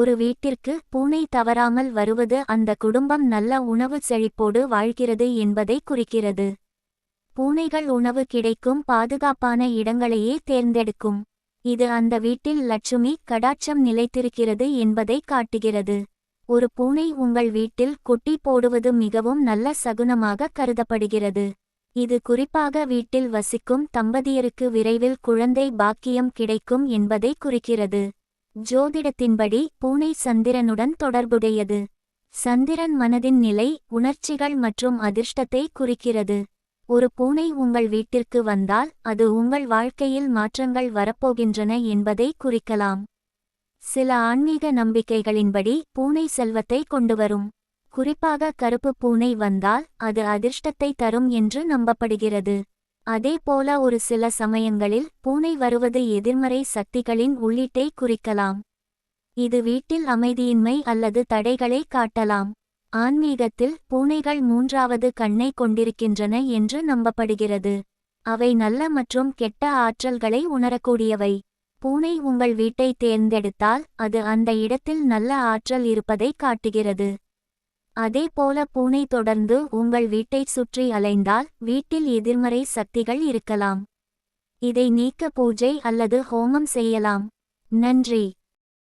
ஒரு வீட்டிற்கு பூனை தவறாமல் வருவது அந்த குடும்பம் நல்ல உணவு செழிப்போடு வாழ்கிறது என்பதை குறிக்கிறது. பூனைகள் உணவு கிடைக்கும் பாதுகாப்பான இடங்களையே தேர்ந்தெடுக்கும். இது அந்த வீட்டில் லட்சுமி கடாட்சம் நிலைத்திருக்கிறது என்பதை காட்டுகிறது. ஒரு பூனை உங்கள் வீட்டில் குட்டி போடுவது மிகவும் நல்ல சகுனமாக கருதப்படுகிறது. இது குறிப்பாக வீட்டில் வசிக்கும் தம்பதியருக்கு விரைவில் குழந்தை பாக்கியம் கிடைக்கும் என்பதை குறிக்கிறது. ஜோதிடத்தின்படி பூனை சந்திரனுடன் தொடர்புடையது. சந்திரன் மனதின் நிலை உணர்ச்சிகள் மற்றும் அதிர்ஷ்டத்தை குறிக்கிறது. ஒரு பூனை உங்கள் வீட்டிற்கு வந்தால் அது உங்கள் வாழ்க்கையில் மாற்றங்கள் வரப்போகின்றன என்பதை குறிக்கலாம். சில ஆன்மீக நம்பிக்கைகளின்படி பூனை செல்வத்தை கொண்டுவரும். குறிப்பாக கருப்பு பூனை வந்தால் அது அதிர்ஷ்டத்தை தரும் என்று நம்பப்படுகிறது. அதேபோல ஒரு சில சமயங்களில் பூனை வருவது எதிர்மறை சக்திகளின் உள்ளீட்டை குறிக்கலாம். இது வீட்டில் அமைதியின்மை அல்லது தடைகளை காட்டலாம். ஆன்மீகத்தில் பூனைகள் மூன்றாவது கண்ணை கொண்டிருக்கின்றன என்று நம்பப்படுகிறது. அவை நல்ல மற்றும் கெட்ட ஆற்றல்களை உணரக்கூடியவை. பூனை உங்கள் வீட்டை தேர்ந்தெடுத்தால் அது அந்த இடத்தில் நல்ல ஆற்றல் இருப்பதை காட்டுகிறது. அதேபோல பூனை தொடர்ந்து உங்கள் வீட்டைச் சுற்றி அலைந்தால் வீட்டில் எதிர்மறை சக்திகள் இருக்கலாம். இதை நீக்க பூஜை அல்லது ஹோமம் செய்யலாம். நன்றி.